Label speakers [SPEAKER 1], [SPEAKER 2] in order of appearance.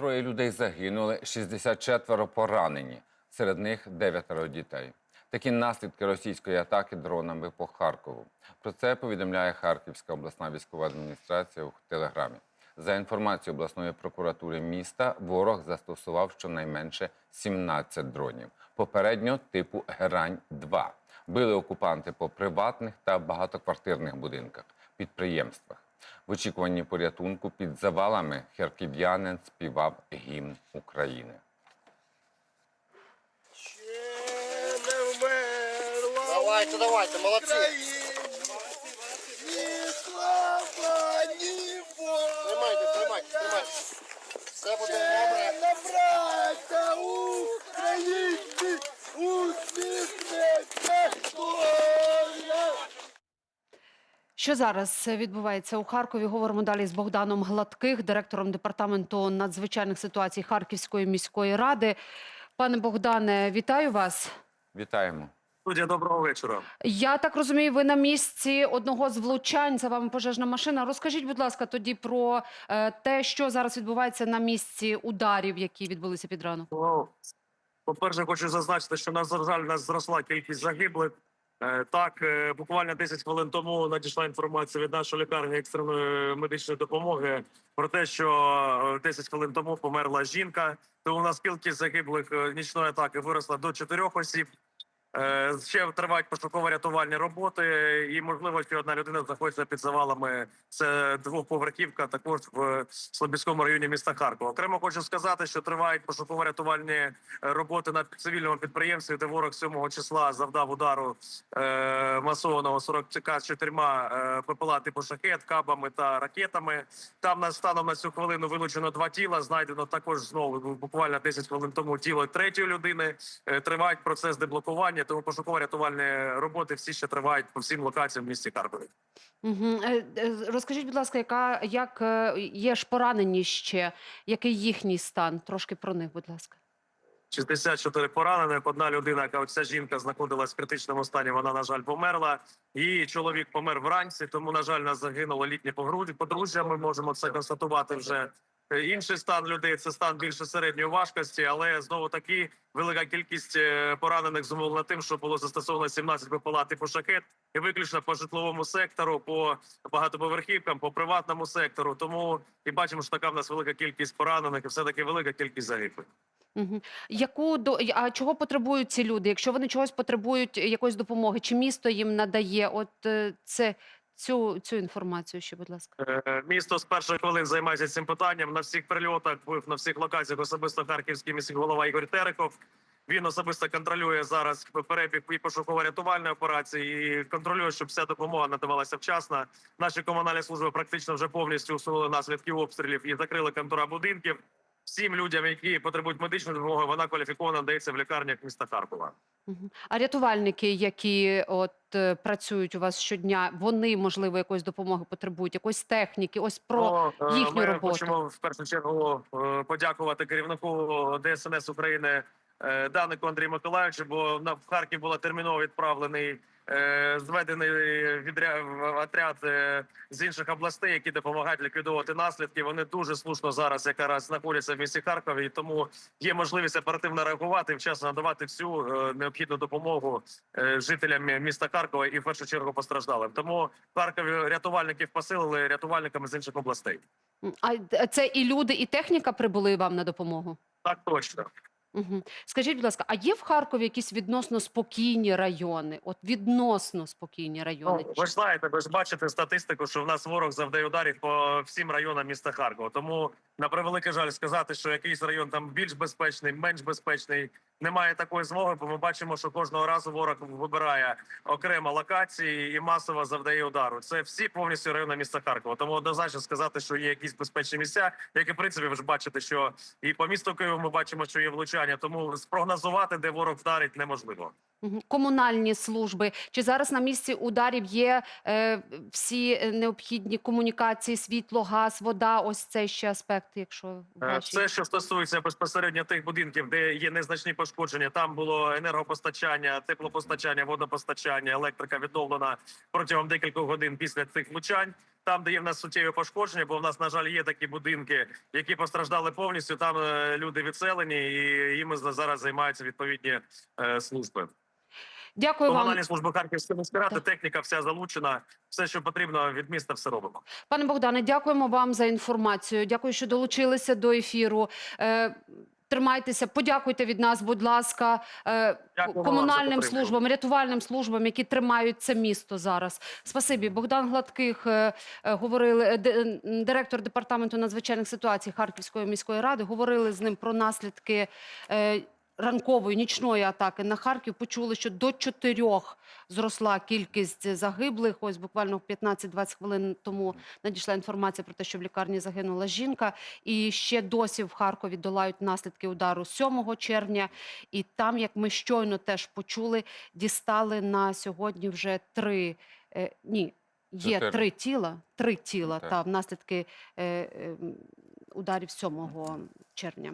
[SPEAKER 1] Троє людей загинули, 64 поранені. Серед них дев'ятеро дітей. Такі наслідки російської атаки дронами по Харкову. Про це повідомляє Харківська обласна військова адміністрація у телеграмі. За інформацією обласної прокуратури міста, ворог застосував щонайменше 17 дронів. Попередньо типу Герань-2. Били окупанти по приватних та багатоквартирних будинках, підприємствах. В очікуванні порятунку під завалами харків'янин співав гімн України.
[SPEAKER 2] Давайте, давайте, молодці. Тримайте, тримайте, тримайте. Все буде добре.
[SPEAKER 3] Що зараз відбувається у Харкові? Говоримо далі з Богданом Гладких, директором департаменту надзвичайних ситуацій Харківської міської ради. Пане Богдане, вітаю вас.
[SPEAKER 1] Вітаємо!
[SPEAKER 4] Студія, доброго вечора.
[SPEAKER 3] Я так розумію, ви на місці одного з влучань. За вами пожежна машина. Розкажіть, будь ласка, тоді про е, те, що зараз відбувається на місці ударів, які відбулися під ранок.
[SPEAKER 4] Ну, по-перше, хочу зазначити, що на жаль, у нас зросла кількість загиблих. Е, Так, е, буквально 10 хвилин тому надійшла інформація від нашої лікарні екстреної медичної допомоги про те, що е, 10 хвилин тому померла жінка. Тому нас кількість загиблих е, нічної атаки виросла до 4 осіб. Е, Ще тривають пошуково-рятувальні роботи, і можливо, що одна людина знаходиться під завалами. Це двохповерхівка, також в Слобідському районі міста Харкова. Окремо хочу сказати, що тривають пошуково-рятувальні е, роботи на цивільному підприємстві, де ворог 7 числа завдав удару е, масованого 44 е, ППЛА типу шахет, кабами та ракетами. Там на станом на цю хвилину вилучено два тіла. Знайдено також знову буквально 10 хвилин тому тіло третьої людини. Е, Тривають процес деблокування, тому пошуково-рятувальні роботи всі ще тривають по всім локаціям в місті Харкові.
[SPEAKER 3] Угу. Розкажіть, будь ласка, яка як е, є ж поранені ще? Який їхній стан? Трошки про них, будь ласка.
[SPEAKER 4] 64 поранених. Одна людина, яка оця жінка знаходилась в критичному стані. Вона на жаль померла. Її чоловік помер вранці. Тому на жаль, нас загинуло літнє погруді. Подружжя. Ми можемо це констатувати вже. Е, Інший стан людей це стан більше середньої важкості, але знову таки велика кількість е, поранених зумовлена тим, що було застосовано 17 БПЛА типу шахет, і виключно по житловому сектору, по багатоповерхівкам, по приватному сектору. Тому і бачимо, що така в нас велика кількість поранених, і все таки велика кількість загиблих.
[SPEAKER 3] Угу. Яку до а чого потребують ці люди? Якщо вони чогось потребують якоїсь допомоги, чи місто їм надає? От е, це цю цю інформацію, ще, будь ласка.
[SPEAKER 4] Е, Місто з перших хвилин займається цим питанням. На всіх прильотах був на всіх локаціях особисто харківський міський голова Ігор Терехов. Він особисто контролює зараз перебіг і пошуково-рятувальної операції, і контролює, щоб вся допомога надавалася вчасно. Наші комунальні служби практично вже повністю усунули наслідки обстрілів і закрили контура будинків. Всім людям, які потребують медичної допомоги, вона кваліфікована дається в лікарнях міста Харкова.
[SPEAKER 3] А рятувальники, які от е, працюють у вас щодня, вони можливо якоїсь допомоги потребують, якоїсь техніки. Ось про
[SPEAKER 4] Ну, е,
[SPEAKER 3] їхню
[SPEAKER 4] ми
[SPEAKER 3] роботу.
[SPEAKER 4] хочемо в першу чергу е, подякувати керівнику ДСНС України Данику Андрію Миколаївичу, бо на в Харків було терміново відправлений е, зведений відряд отряд е, з інших областей, які допомагають ліквідовувати наслідки. Вони дуже слушно зараз якраз знаходяться в місті Харкові, і тому є можливість оперативно реагувати вчасно надавати всю е, необхідну допомогу е, жителям міста Харкова і в першу чергу постраждалим. Тому в Харкові рятувальників посилили рятувальниками з інших областей.
[SPEAKER 3] А це і люди, і техніка прибули вам на допомогу?
[SPEAKER 4] Так точно.
[SPEAKER 3] Угу. Скажіть, будь ласка, а є в Харкові якісь відносно спокійні райони? От відносно спокійні райони?
[SPEAKER 4] Ну, ви ж знаєте, ви ж бачите статистику, що в нас ворог завдає ударів по всім районам міста Харкова. Тому на превеликий жаль сказати, що якийсь район там більш безпечний, менш безпечний. Немає такої змоги, бо ми бачимо, що кожного разу ворог вибирає окремо локації і масово завдає удару. Це всі повністю райони міста Харкова. Тому однозначно сказати, що є якісь безпечні місця, як і в принципі ви ж бачите, що і по місту Києву ми бачимо, що є влучання. Тому спрогнозувати, де ворог вдарить, неможливо.
[SPEAKER 3] Комунальні служби. Чи зараз на місці ударів є е, всі необхідні комунікації, світло, газ, вода? Ось цей ще аспект, якщо ваші.
[SPEAKER 4] Все, що стосується безпосередньо тих будинків, де є незначні пошкодження, там було енергопостачання, теплопостачання, водопостачання, електрика відновлена протягом декількох годин після цих влучань. там, де є в нас суттєві пошкодження, бо в нас, на жаль, є такі будинки, які постраждали повністю. Там е, люди відселені, і їм зараз займаються відповідні е, служби.
[SPEAKER 3] Дякую вам.
[SPEAKER 4] Комунальні служби Харківської міської ради, техніка вся залучена. Все, що потрібно від міста, все робимо.
[SPEAKER 3] Пане Богдане, дякуємо вам за інформацію. Дякую, що долучилися до ефіру. Е, Тримайтеся, подякуйте від нас, будь ласка, е,
[SPEAKER 4] вам
[SPEAKER 3] комунальним службам, рятувальним службам, які тримають це місто зараз. Спасибі, Богдан Гладких е, говорили директор департаменту надзвичайних ситуацій Харківської міської ради. Говорили з ним про наслідки. Ранкової нічної атаки на Харків почули, що до чотирьох зросла кількість загиблих. Ось буквально 15-20 хвилин тому надійшла інформація про те, що в лікарні загинула жінка. І ще досі в Харкові долають наслідки удару 7 червня. І там, як ми щойно теж почули, дістали на сьогодні вже три. Е, ні, є
[SPEAKER 1] Чотири.
[SPEAKER 3] три тіла. Три тіла
[SPEAKER 1] Так.
[SPEAKER 3] та наслідки е, е, ударів 7 червня.